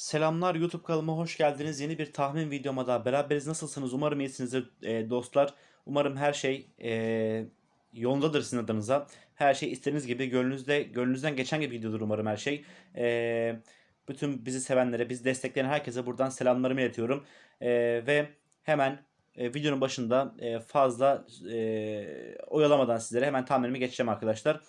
Selamlar YouTube kanalıma hoş geldiniz. Yeni bir tahmin videoma daha beraberiz. Nasılsınız? Umarım iyisinizdir e, dostlar. Umarım her şey e, yolundadır sizin adınıza. Her şey istediğiniz gibi gönlünüzde gönlünüzden geçen gibi gidiyordur umarım her şey. E, bütün bizi sevenlere, bizi destekleyen herkese buradan selamlarımı iletiyorum. E, ve hemen e, videonun başında e, fazla e, oyalamadan sizlere hemen tahminimi geçeceğim arkadaşlar.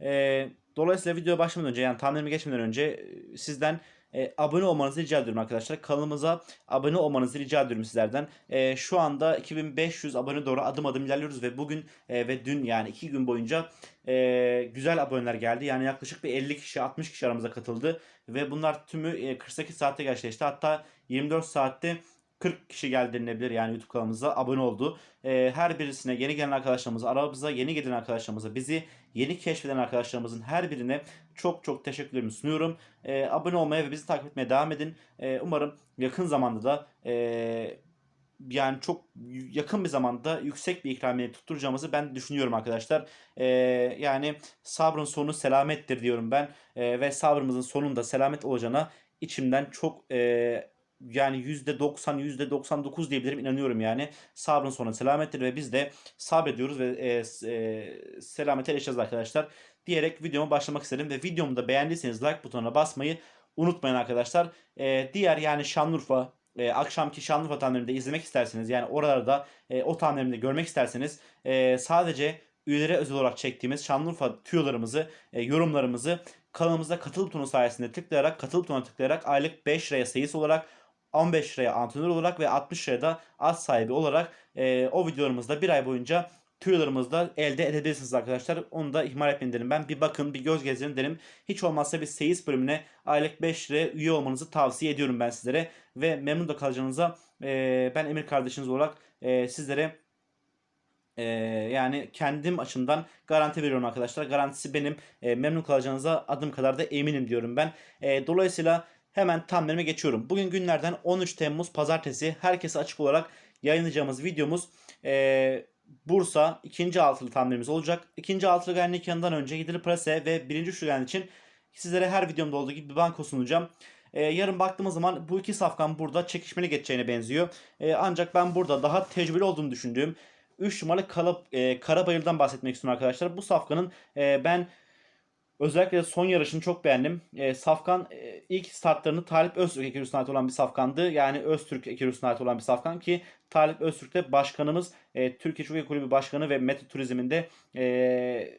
E, dolayısıyla videoya başlamadan önce yani tahminimi geçmeden önce e, sizden e, abone olmanızı rica ediyorum arkadaşlar. Kanalımıza abone olmanızı rica ediyorum sizlerden. E, şu anda 2500 abone doğru adım adım ilerliyoruz ve bugün e, ve dün yani 2 gün boyunca e, güzel aboneler geldi. Yani yaklaşık bir 50 kişi 60 kişi aramıza katıldı ve bunlar tümü e, 48 saatte gerçekleşti. Hatta 24 saatte 40 kişi geldi denilebilir yani YouTube kanalımıza abone oldu. Ee, her birisine yeni gelen arkadaşlarımıza, aramıza yeni gelen arkadaşlarımıza, bizi yeni keşfeden arkadaşlarımızın her birine çok çok teşekkürlerimi sunuyorum. Ee, abone olmaya ve bizi takip etmeye devam edin. Ee, umarım yakın zamanda da ee, yani çok yakın bir zamanda yüksek bir ikramiye tutturacağımızı ben düşünüyorum arkadaşlar. Ee, yani sabrın sonu selamettir diyorum ben. Ee, ve sabrımızın sonunda selamet olacağına içimden çok ee, yani %90, %99 diyebilirim inanıyorum yani. Sabrın sonu selamettir ve biz de sabrediyoruz ve e, e, selamete erişeceğiz arkadaşlar. Diyerek videoma başlamak istedim ve videomu da beğendiyseniz like butonuna basmayı unutmayın arkadaşlar. E, diğer yani Şanlıurfa, e, akşamki Şanlıurfa tahminlerini de izlemek isterseniz yani oralarda e, o tahminlerimi de görmek isterseniz e, sadece üyelere özel olarak çektiğimiz Şanlıurfa tüyolarımızı, e, yorumlarımızı kanalımızda katıl butonu sayesinde tıklayarak, katıl butonuna tıklayarak aylık 5 liraya sayısı olarak 15 liraya antrenör olarak ve 60 liraya da az sahibi olarak e, o videolarımızda bir ay boyunca tüyolarımızda elde edebilirsiniz arkadaşlar. Onu da ihmal etmeyin derim ben. Bir bakın, bir göz gezdirin derim. Hiç olmazsa bir seyis bölümüne aylık 5 liraya üye olmanızı tavsiye ediyorum ben sizlere. Ve memnun da kalacağınıza e, ben Emir kardeşiniz olarak e, sizlere ee, yani kendim açımdan garanti veriyorum arkadaşlar. Garantisi benim. E, memnun kalacağınıza adım kadar da eminim diyorum ben. E, dolayısıyla hemen tahminime geçiyorum. Bugün günlerden 13 Temmuz Pazartesi. Herkese açık olarak yayınlayacağımız videomuz e, Bursa ikinci altılı tahminimiz olacak. İkinci altılı ganyanın yanından önce Yedili Prase ve birinci üçlü için sizlere her videomda olduğu gibi bir banko sunacağım. Ee, yarın baktığımız zaman bu iki safkan burada çekişmeli geçeceğine benziyor. Ee, ancak ben burada daha tecrübeli olduğunu düşündüğüm 3 numaralı Kala, e, Karabayır'dan bahsetmek istiyorum arkadaşlar. Bu safkanın e, ben özellikle son yarışını çok beğendim. E, safkan e, ilk startlarını Talip Öztürk ekürüsüne ait olan bir safkandı. Yani Öztürk ekürüsüne ait olan bir safkan ki Talip Öztürk de başkanımız e, Türkiye Çukur Kulübü Başkanı ve Metro Turizm'in de e,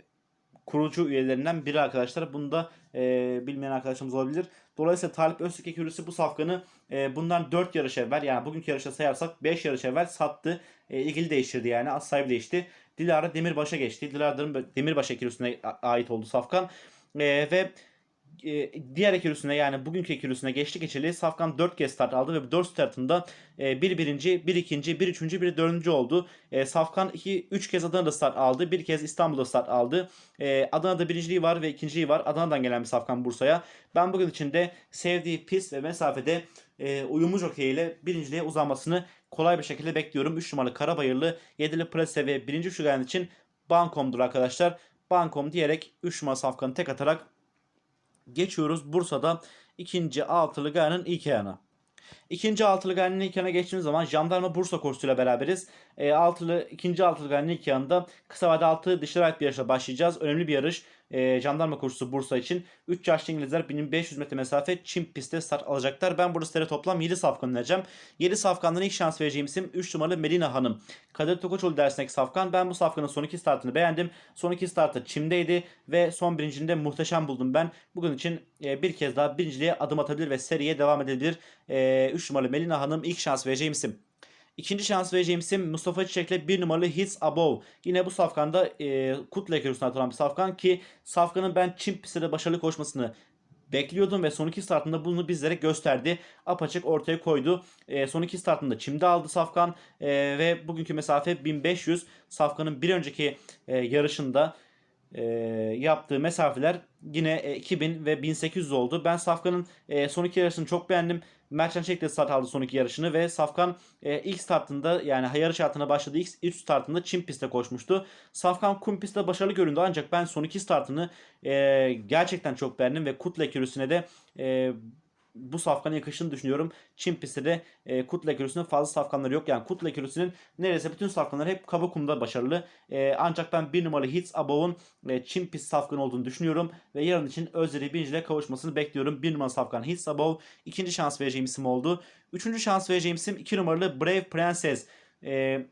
kurucu üyelerinden biri arkadaşlar. Bunu da e, bilmeyen arkadaşlarımız olabilir. Dolayısıyla Talip Öztürk ekürüsü bu safkanı e, bundan 4 yarış evvel yani bugünkü yarışa sayarsak 5 yarış evvel sattı. E, ilgili değiştirdi yani az sahibi değişti. Dilara Demirbaş'a geçti. Dilara Demirbaş ekürüsüne ait oldu safkan. E, ve e, diğer ekürüsüne yani bugünkü ekürüsüne geçti geçeli Safkan 4 kez start aldı ve 4 startında e, bir birinci, bir ikinci, bir üçüncü, bir dördüncü oldu. E, Safkan 2 3 kez Adana'da start aldı. Bir kez İstanbul'da start aldı. E, Adana'da birinciliği var ve ikinciliği var. Adana'dan gelen bir Safkan Bursa'ya. Ben bugün içinde sevdiği pist ve mesafede e, uyumlu jockey ile birinciliğe uzanmasını kolay bir şekilde bekliyorum. 3 numaralı Karabayırlı, 7'li Prese ve 1. Şugayan için Bankom'dur arkadaşlar. Bankom diyerek 3 numaralı Safkan'ı tek atarak geçiyoruz. Bursa'da ikinci altılı gayanın ilk ayağına. İkinci altılı gayanın ilk ayağına geçtiğimiz zaman Jandarma Bursa kursuyla beraberiz. E, altılı, ikinci altılı gayanın ilk ayağında kısa vade altı dışarı ait bir yarışla başlayacağız. Önemli bir yarış. E, jandarma kursu Bursa için. 3 yaşlı İngilizler 1500 metre mesafe çim pistte start alacaklar. Ben burada sizlere toplam 7 safkan önereceğim. 7 safkandan ilk şans vereceğim isim 3 numaralı Melina Hanım. Kadir Tokoçoğlu dersindeki safkan. Ben bu safkanın son iki startını beğendim. Son iki startı çimdeydi ve son birincinde muhteşem buldum ben. Bugün için e, bir kez daha birinciliğe adım atabilir ve seriye devam edebilir. E, 3 numaralı Melina Hanım ilk şans vereceğim isim. İkinci şans vereceğim isim Mustafa Çiçek'le bir numaralı Hits Above. Yine bu safkanda e, Kut Lekerus'una atılan bir safkan ki safkanın ben Çin pistte başarılı koşmasını bekliyordum ve son iki startında bunu bizlere gösterdi. Apaçık ortaya koydu. E, son iki startında çimde aldı Safkan e, ve bugünkü mesafe 1500. Safkan'ın bir önceki e, yarışında e, yaptığı mesafeler yine e, 2000 ve 1800 oldu. Ben Safkan'ın e, son iki yarışını çok beğendim. Merchant Çelik start aldı son iki yarışını ve Safkan e, ilk startında yani yarış hayatına başladığı ilk, ilk startında Çin pistte koşmuştu. Safkan kum pistte başarılı göründü ancak ben son iki startını e, gerçekten çok beğendim ve Kutle kürüsüne de e, bu safkanın yakıştığını düşünüyorum. Çin pistte de e, Kutlu Ekürüsü'nün fazla safkanları yok. Yani Kutlu Ekürüsü'nün neredeyse bütün safkanları hep kaba kumda başarılı. E, ancak ben bir numaralı Hits Above'un e, Çin pist safkanı olduğunu düşünüyorum. Ve yarın için Özderi Binci ile kavuşmasını bekliyorum. Bir numaralı safkan Hits Above. ikinci şans vereceğim isim oldu. Üçüncü şans vereceğim isim iki numaralı Brave Princess. Eee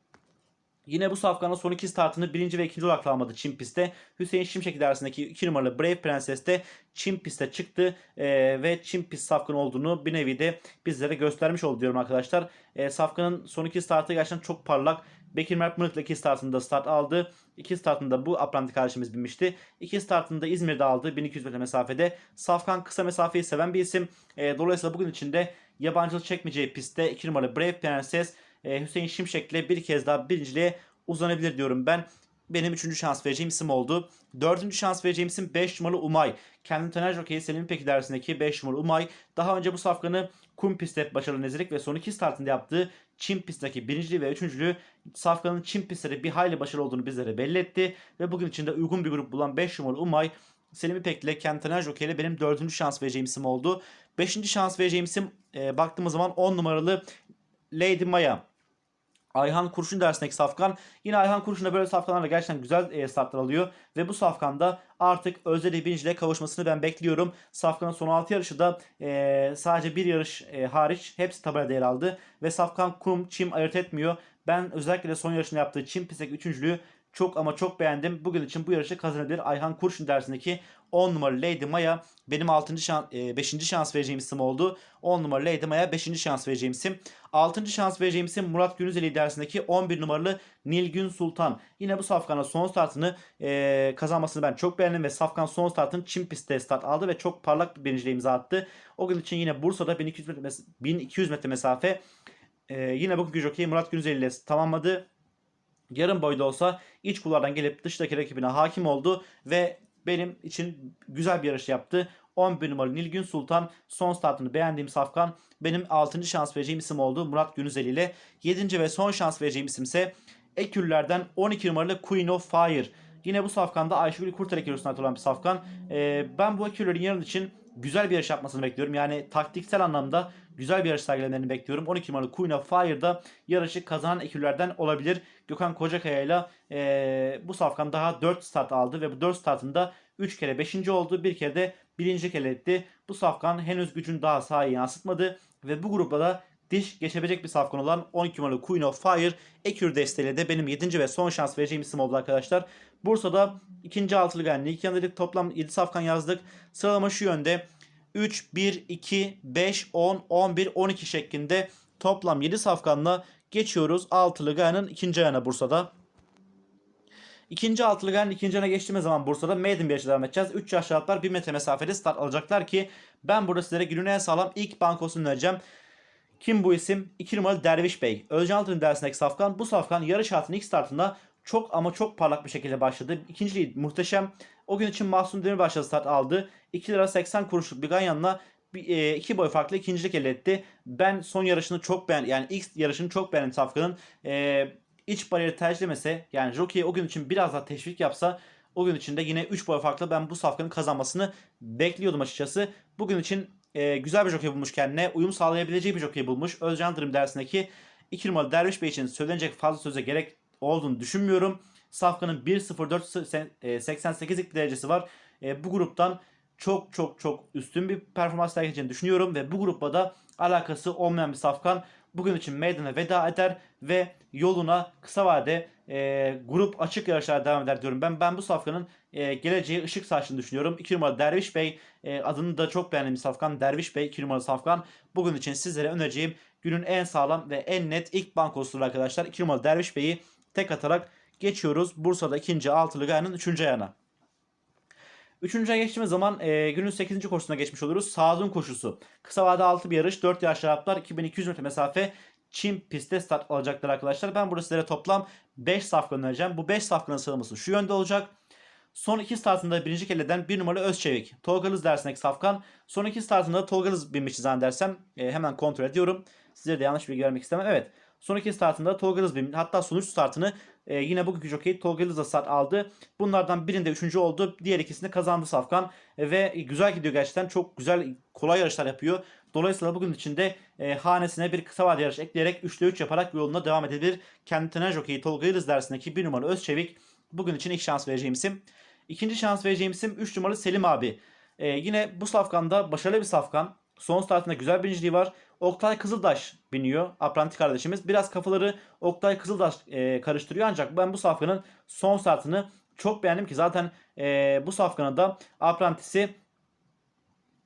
Yine bu safkanın son iki startını birinci ve ikinci olarak tamamladı Çin pistte. Hüseyin Şimşek idaresindeki 2 numaralı Brave Princess de Çin pistte çıktı e, ve Çin pist safkan olduğunu bir nevi de bizlere göstermiş oldu diyorum arkadaşlar. E, safkanın son iki startı gerçekten çok parlak. Bekir Mert Mırık'la iki startında start aldı. İki startında bu Apranti kardeşimiz binmişti. İki startında İzmir'de aldı 1200 metre mesafede. Safkan kısa mesafeyi seven bir isim. E, dolayısıyla bugün içinde yabancılık çekmeyeceği pistte 2 numaralı Brave Princess e, Hüseyin Şimşek'le bir kez daha birinciliğe uzanabilir diyorum ben. Benim üçüncü şans vereceğim isim oldu. Dördüncü şans vereceğim isim 5 numaralı Umay. Kendi Taner Jockey Selim Peki dersindeki 5 numaralı Umay. Daha önce bu safkanı kum pistte başarılı nezirlik ve son iki startında yaptığı Çin pistteki birinciliği ve üçüncülüğü safkanın Çin pistte bir hayli başarılı olduğunu bizlere belli etti. Ve bugün içinde uygun bir grup bulan 5 numaralı Umay Selim İpek ile Kentaner Jockey ile benim dördüncü şans vereceğim isim oldu. Beşinci şans vereceğim isim e, baktığımız zaman 10 numaralı Lady Maya. Ayhan Kurşun dersindeki safkan. Yine Ayhan Kurşun'da böyle safkanlarla gerçekten güzel e, startlar alıyor. Ve bu safkanda artık Özdeli Binci ile kavuşmasını ben bekliyorum. Safkanın son 6 yarışı da e, sadece bir yarış e, hariç hepsi tabelada yer aldı. Ve safkan kum, çim ayırt etmiyor. Ben özellikle son yarışında yaptığı çim pistteki üçüncülüğü çok ama çok beğendim. Bugün için bu yarışı kazanabilir. Ayhan Kurşun dersindeki 10 numaralı Lady Maya benim 6. şans, 5. şans vereceğim isim oldu. 10 numaralı Lady Maya 5. şans vereceğim isim. 6. şans vereceğim isim Murat Günüzeli dersindeki 11 numaralı Nilgün Sultan. Yine bu Safkan'a son startını e, kazanmasını ben çok beğendim ve Safkan son startını Çin pistte start aldı ve çok parlak bir birinciliğe imza attı. O gün için yine Bursa'da 1200 metre, 1200 metre mesafe e, yine bugünkü jockey Murat Günüzeli ile tamamladı yarım boyda olsa iç kullardan gelip dıştaki rakibine hakim oldu ve benim için güzel bir yarış yaptı. 11 numaralı Nilgün Sultan son startını beğendiğim safkan benim 6. şans vereceğim isim oldu Murat Günüzeli ile. 7. ve son şans vereceğim isim ise Ekürlerden 12 numaralı Queen of Fire. Yine bu safkanda Ayşegül Kurtar Ekürüsü'ne ait olan bir safkan. Ee, ben bu Ekürlerin yarın için güzel bir yarış yapmasını bekliyorum. Yani taktiksel anlamda güzel bir yarış sergilemelerini bekliyorum. 12 numaralı Queen of Fire'da yarışı kazanan ekürlerden olabilir. Gökhan Kocakaya ile bu safkan daha 4 start aldı ve bu 4 startında 3 kere 5. oldu. Bir kere de 1. kere etti. Bu safkan henüz gücün daha sahaya yansıtmadı ve bu grupta da diş geçebilecek bir safkan olan 12 numaralı Queen of Fire Ekür desteğiyle de benim 7. ve son şans vereceğim isim oldu arkadaşlar. Bursa'da ikinci altılı geldi. İki yanında toplam 7 safkan yazdık. Sıralama şu yönde. 3, 1, 2, 5, 10, 11, 12 şeklinde toplam 7 safkanla geçiyoruz altılı gayanın ikinci ayağına Bursa'da. İkinci altılı gayanın ikinci ayağına geçtiğimiz zaman Bursa'da maiden bir yarışı devam edeceğiz. 3 yaşlı atlar 1 metre mesafede start alacaklar ki ben burada sizlere günün en sağlam ilk bankosunu vereceğim. Kim bu isim? 2 numaralı Derviş Bey. Özcan Altın dersindeki safkan. Bu safkan yarış hayatının ilk startında çok ama çok parlak bir şekilde başladı. İkinciliği muhteşem. O gün için Mahsun Demirbaş'la start aldı. 2 lira 80 kuruşluk bir ganyanla e, iki boy farklı ikincilik elde etti. Ben son yarışını çok beğendim. Yani ilk yarışını çok beğendim Safkan'ın. E, iç bariyeri tercihlemese yani Jockey'e o gün için biraz daha teşvik yapsa o gün içinde yine 3 boy farklı ben bu Safkan'ın kazanmasını bekliyordum açıkçası. Bugün için e, güzel bir jockey bulmuş kendine. Uyum sağlayabileceği bir jockey bulmuş. Özcan Dırım dersindeki 2 numaralı Derviş Bey için söylenecek fazla söze gerek olduğunu düşünmüyorum. Safkan'ın 1.04 88'lik bir derecesi var. E, bu gruptan çok çok çok üstün bir performans sergileyeceğini düşünüyorum ve bu grupla da alakası olmayan bir Safkan bugün için meydana veda eder ve yoluna kısa vade e, grup açık yarışlar devam eder diyorum. Ben ben bu safkanın e, geleceği ışık saçtığını düşünüyorum. 2 numaralı Derviş Bey e, adını da çok beğendiğim safkan. Derviş Bey 2 numaralı safkan. Bugün için sizlere önereceğim günün en sağlam ve en net ilk bankosudur arkadaşlar. 2 numaralı Derviş Bey'i tek atarak geçiyoruz. Bursa'da ikinci altılı gayanın üçüncü ayağına. Üçüncüye geçtiğimiz zaman e, günün 8. koşusuna geçmiş oluruz. Sağdun koşusu. Kısa vade 6 bir yarış. 4 yaş Araplar 2200 metre mesafe Çin pistte start alacaklar arkadaşlar. Ben burada sizlere toplam 5 safkan önereceğim. Bu 5 safkanın sıralaması şu yönde olacak. Son iki startında birinci kelleden bir numara Özçevik. Tolga Lız dersindeki safkan. Son iki startında Tolga Lız binmişti zannedersem. E, hemen kontrol ediyorum. Sizlere de yanlış bilgi vermek istemem. Evet. Son iki startında Tolga Lız binmiş. Hatta son üç startını e, yine bugünkü jockey Tolga start aldı. Bunlardan birinde üçüncü oldu. Diğer ikisini kazandı Safkan. E, ve güzel gidiyor gerçekten. Çok güzel kolay yarışlar yapıyor. Dolayısıyla bugün içinde e, hanesine bir kısa vade yarış ekleyerek 3'te 3 yaparak yoluna devam edebilir. Kendine jokeyi Tolga Yıldız dersindeki 1 numara Özçevik bugün için ilk şans vereceğim isim. İkinci şans vereceğim isim 3 numaralı Selim abi. E, yine bu safkanda başarılı bir safkan. Son startında güzel birinciliği var. Oktay Kızıldaş biniyor. Apranti kardeşimiz. Biraz kafaları Oktay Kızıldaş e, karıştırıyor ancak ben bu safkanın son startını çok beğendim ki zaten e, bu safkanın da aprantisi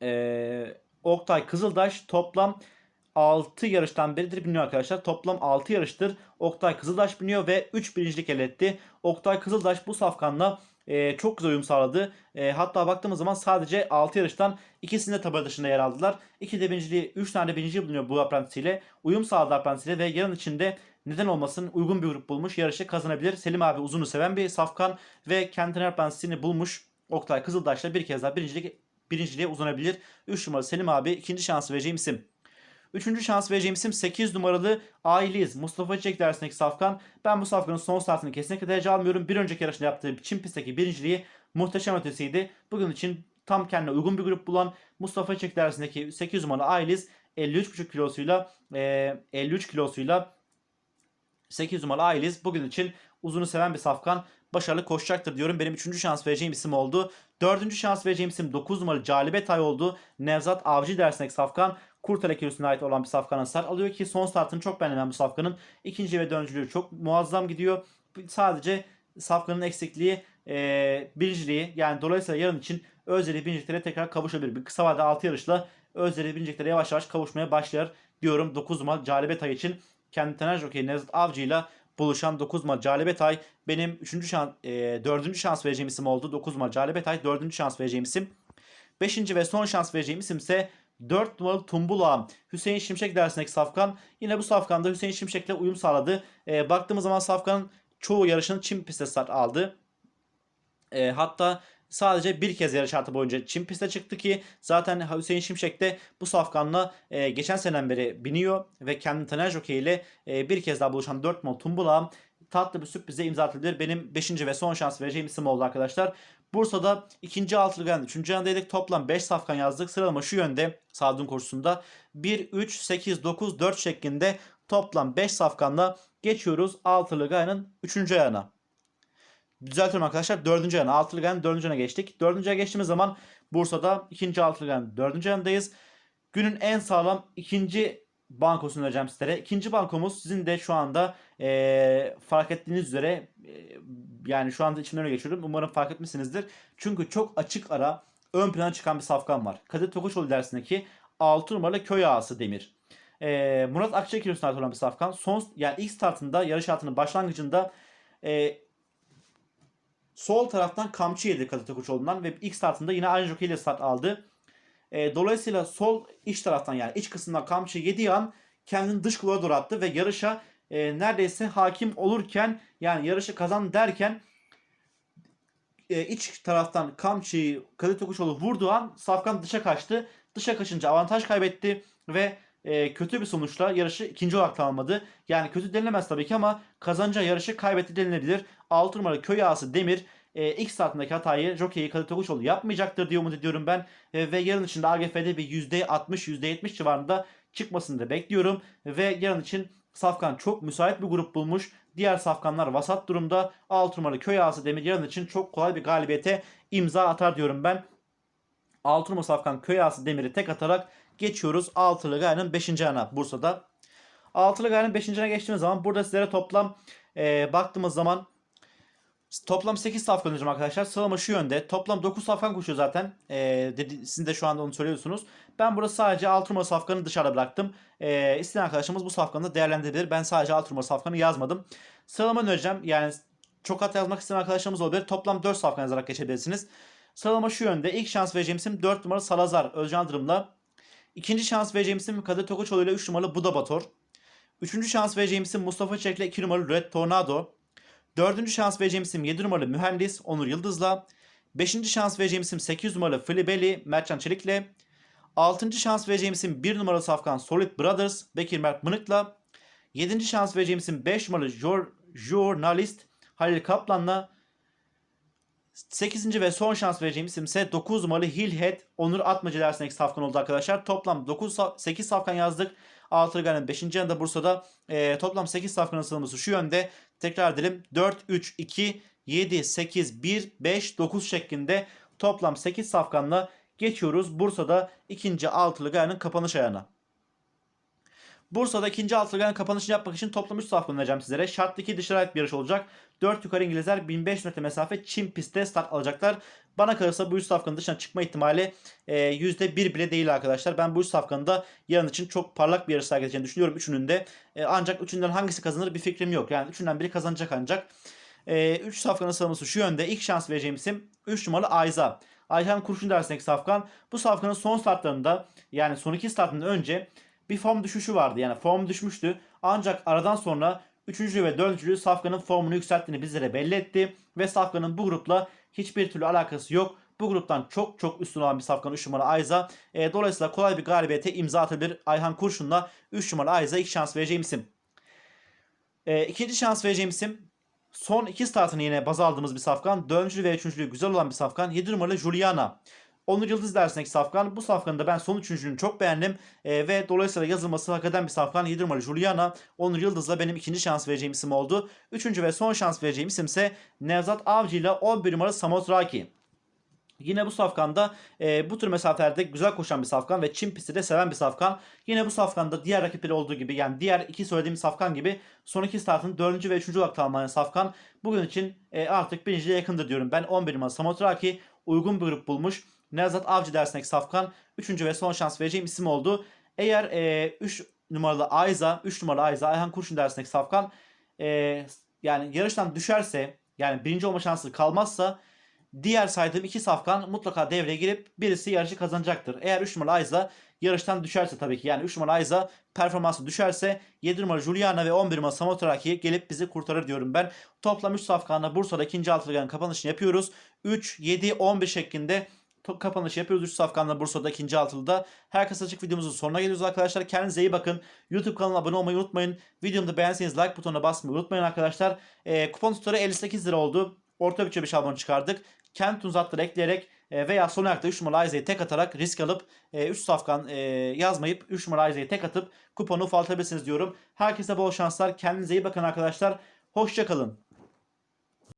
e, Oktay Kızıldaş toplam 6 yarıştan beridir biniyor arkadaşlar. Toplam 6 yarıştır Oktay Kızıldaş biniyor ve 3 birincilik elde etti. Oktay Kızıldaş bu safkanla e, çok güzel uyum sağladı. E, hatta baktığımız zaman sadece 6 yarıştan ikisinde tabela dışında yer aldılar. 2 de birinciliği 3 tane birinci bulunuyor bu aprantisiyle. Uyum sağladı aprantisiyle ve yarın içinde neden olmasın uygun bir grup bulmuş yarışı kazanabilir. Selim abi uzunu seven bir safkan ve kendine aprantisini bulmuş. Oktay Kızıldaş'la bir kez daha birincilik, birinciliğe uzanabilir. 3 numaralı Selim abi ikinci şansı vereceğim isim. Üçüncü şans vereceğim isim 8 numaralı Ayliz. Mustafa Çiçek dersindeki safkan. Ben bu safkanın son startını kesinlikle derece almıyorum. Bir önceki yarışında yaptığı Çin pistteki birinciliği muhteşem ötesiydi. Bugün için tam kendine uygun bir grup bulan Mustafa Çiçek dersindeki 8 numaralı Ayliz 53,5 kilosuyla e, 53 kilosuyla 8 numaralı Ayliz bugün için uzunu seven bir safkan başarılı koşacaktır diyorum. Benim 3. şans vereceğim isim oldu. 4. şans vereceğim isim 9 numaralı Calibet Ay oldu. Nevzat Avcı dersindeki safkan Kurtale kilosuna ait olan bir safkanın start alıyor ki son startını çok beğenen bu safkanın. ikinci ve dördüncülüğü çok muazzam gidiyor. Sadece safkanın eksikliği e, birinciliği yani dolayısıyla yarın için Özleri birinciliklere tekrar kavuşabilir. Bir kısa vadede 6 yarışla Özleri birinciliklere yavaş yavaş kavuşmaya başlar diyorum 9 numaralı Calibet Ay için. Kendi tener jokeyi Nevzat Avcı ile buluşan 9 numaralı Calibetay benim 3. şans e, 4. şans vereceğim isim oldu. 9 numaralı Calibetay 4. şans vereceğim isim. 5. ve son şans vereceğim isim ise 4 numaralı Tumbula Hüseyin Şimşek dersindeki Safkan. Yine bu Safkan'da Hüseyin Şimşek'le uyum sağladı. E, baktığımız zaman Safkan'ın çoğu yarışını Çin pistte start aldı. E, hatta sadece bir kez yarış hayatı boyunca Çin piste çıktı ki zaten Hüseyin Şimşek de bu safkanla e, geçen seneden beri biniyor ve kendi Taner Jockey ile e, bir kez daha buluşan 4 mol Tumbula tatlı bir sürprize imza atabilir. Benim 5. ve son şans vereceğim isim oldu arkadaşlar. Bursa'da ikinci altılı geldi. Üçüncü yandaydık. Toplam 5 safkan yazdık. Sıralama şu yönde Sadun kursunda. 1, 3, 8, 9, 4 şeklinde toplam 5 safkanla geçiyoruz altılı gayanın 3. ayağına. Düzeltiyorum arkadaşlar. 4. ayağına. Altılı gayanın 4. ayağına geçtik. 4. ayağına geçtiğimiz zaman Bursa'da ikinci altılı gayanın 4. ayağındayız. Günün en sağlam ikinci bankosunu vereceğim sizlere. İkinci bankomuz sizin de şu anda e, fark ettiğiniz üzere e, yani şu anda içimden öyle geçiyorum. Umarım fark etmişsinizdir. Çünkü çok açık ara ön plana çıkan bir safkan var. Kadir Tokuçoğlu dersindeki 6 numaralı köy ağası Demir. E, Murat Akçay kilosuna olan bir safkan. Son yani ilk startında yarış hayatının başlangıcında e, sol taraftan kamçı yedi Kadir Tokuçoğlu'ndan ve ilk startında yine aynı jockey ile start aldı. E, dolayısıyla sol iç taraftan yani iç kısımdan kamçı yediği an kendini dış kulvara doğru attı ve yarışa e, neredeyse hakim olurken yani yarışı kazan derken e, iç taraftan kamçıyı Kadir Tokuşoğlu vurduğu an Safkan dışa kaçtı. Dışa kaçınca avantaj kaybetti ve e, kötü bir sonuçla yarışı ikinci olarak tamamladı. Yani kötü denilemez tabii ki ama kazanca yarışı kaybetti denilebilir. 6 numaralı köy ağası Demir e, ilk startındaki hatayı jockey Kadir Tokuşoğlu yapmayacaktır diye umut ediyorum ben. E, ve yarın için de AGF'de bir %60 %70 civarında çıkmasını da bekliyorum. Ve yarın için Safkan çok müsait bir grup bulmuş. Diğer safkanlar vasat durumda. 6 numaralı köy ağası Demir yarın için çok kolay bir galibiyete imza atar diyorum ben. 6 numaralı safkan köy ağası Demir'i tek atarak geçiyoruz. Altılı Gaye'nin 5. ayağına Bursa'da. Altılı Gaye'nin 5. ayağına geçtiğimiz zaman burada sizlere toplam e, baktığımız zaman Toplam 8 safkan hocam arkadaşlar. Sıralama şu yönde. Toplam 9 safkan koşuyor zaten. Ee, dedi, sizin de şu anda onu söylüyorsunuz. Ben burada sadece 6 numara safkanı dışarıda bıraktım. Ee, isteyen arkadaşımız bu safkanı da değerlendirebilir. Ben sadece 6 numara safkanı yazmadım. Sıralama önereceğim. Yani çok hata yazmak isteyen arkadaşlarımız olabilir. Toplam 4 safkan yazarak geçebilirsiniz. Sıralama şu yönde. İlk şans vereceğim isim 4 numara Salazar Özcan Dırım'la. İkinci şans vereceğim isim Kadir Tokoçoğlu ile 3 numaralı Buda Bator. Üçüncü şans vereceğim isim Mustafa Çek'le 2 numaralı Red Tornado. Dördüncü şans vereceğim isim 7 numaralı mühendis Onur Yıldız'la. Beşinci şans vereceğim isim 8 numaralı Filibeli Mertcan Çelik'le. Altıncı şans vereceğim isim 1 numaralı safkan Solid Brothers Bekir Mert Mınık'la. Yedinci şans vereceğim isim 5 numaralı jor, Journalist Halil Kaplan'la. 8. ve son şans vereceğim isim ise 9 numaralı Hillhead Onur Atmacı dersindeki safkan oldu arkadaşlar. Toplam 9 8 safkan yazdık. Altırgan'ın 5. yanında Bursa'da e, toplam 8 safkanın sıralaması şu yönde. Tekrar edelim 4, 3, 2, 7, 8, 1, 5, 9 şeklinde toplam 8 safkanla geçiyoruz. Bursa'da ikinci altılı gayanın kapanış ayağına. Bursa'da ikinci altılı gayanın kapanışını yapmak için toplam 3 safkan önereceğim sizlere. Şartlı 2 dışarı ait bir yarış olacak. 4 yukarı İngilizler 1500 metre mesafe Çin pistte start alacaklar. Bana kalırsa bu 3 safkanın dışına çıkma ihtimali e, %1 bile değil arkadaşlar. Ben bu 3 safkanın da yarın için çok parlak bir yarış sergileyeceğini düşünüyorum üçünün de. E, ancak üçünden hangisi kazanır bir fikrim yok. Yani üçünden biri kazanacak ancak. 3 e, safkanın sıralaması şu yönde. İlk şans vereceğim isim 3 numaralı Ayza. Ayhan Kurşun dersindeki safkan. Bu safkanın son startlarında yani son iki startından önce bir form düşüşü vardı. Yani form düşmüştü. Ancak aradan sonra 3. ve 4. Safkan'ın formunu yükselttiğini bizlere belli etti. Ve Safkan'ın bu grupla hiçbir türlü alakası yok. Bu gruptan çok çok üstün olan bir Safkan 3 numara Ayza. E, dolayısıyla kolay bir galibiyete imza atabilir Ayhan Kurşun'la 3 numara Ayza ilk şans vereceğim isim. E, ikinci şans vereceğim isim son iki startını yine baz aldığımız bir safkan. Dördüncü ve üçüncülüğü güzel olan bir safkan. 7 numaralı Juliana. Onur Yıldız dersindeki safkan. Bu safkanı da ben son üçüncülüğünü çok beğendim. E, ve dolayısıyla yazılması hak eden bir safkan. 7 numaralı Juliana. Onur Yıldız'la benim ikinci şans vereceğim isim oldu. Üçüncü ve son şans vereceğim isim ise Nevzat Avcı ile 11 numaralı Samosraki. Yine bu safkanda e, bu tür mesafelerde güzel koşan bir safkan ve Çin pisti de seven bir safkan. Yine bu safkanda diğer rakipleri olduğu gibi yani diğer iki söylediğim safkan gibi son iki startın 4. ve 3. olarak tamamlayan safkan bugün için e, artık birinciliğe yakındır diyorum. Ben 11 numaralı Samotraki uygun bir grup bulmuş. Nevzat Avcı dersindeki safkan 3. ve son şans vereceğim isim oldu. Eğer e, 3 numaralı Ayza, 3 numaralı Ayza, Ayhan Kurşun dersindeki safkan e, yani yarıştan düşerse yani birinci olma şansı kalmazsa diğer saydığım iki safkan mutlaka devreye girip birisi yarışı kazanacaktır. Eğer 3 numaralı Ayza yarıştan düşerse tabii ki yani 3 numaralı Ayza performansı düşerse 7 numaralı Juliana ve 11 numaralı Samotraki gelip bizi kurtarır diyorum ben. Toplam 3 safkanla Bursa'da ikinci altılıganın kapanışını yapıyoruz. 3, 7, 11 şeklinde kapanış yapıyoruz 3 safkanla Bursa'da ikinci altılıda. Herkes açık videomuzun sonuna geliyoruz arkadaşlar. Kendinize iyi bakın. YouTube kanalına abone olmayı unutmayın. Videomu da beğenseniz like butonuna basmayı unutmayın arkadaşlar. Ee, kupon tutarı 58 lira oldu. Orta bütçe bir şablon çıkardık. Kent uzatları ekleyerek e, veya son ayakta 3 numaralı Ayza'yı tek atarak risk alıp 3 safkan e, yazmayıp 3 numaralı Ayza'yı tek atıp kuponu ufaltabilirsiniz diyorum. Herkese bol şanslar. Kendinize iyi bakın arkadaşlar. Hoşçakalın.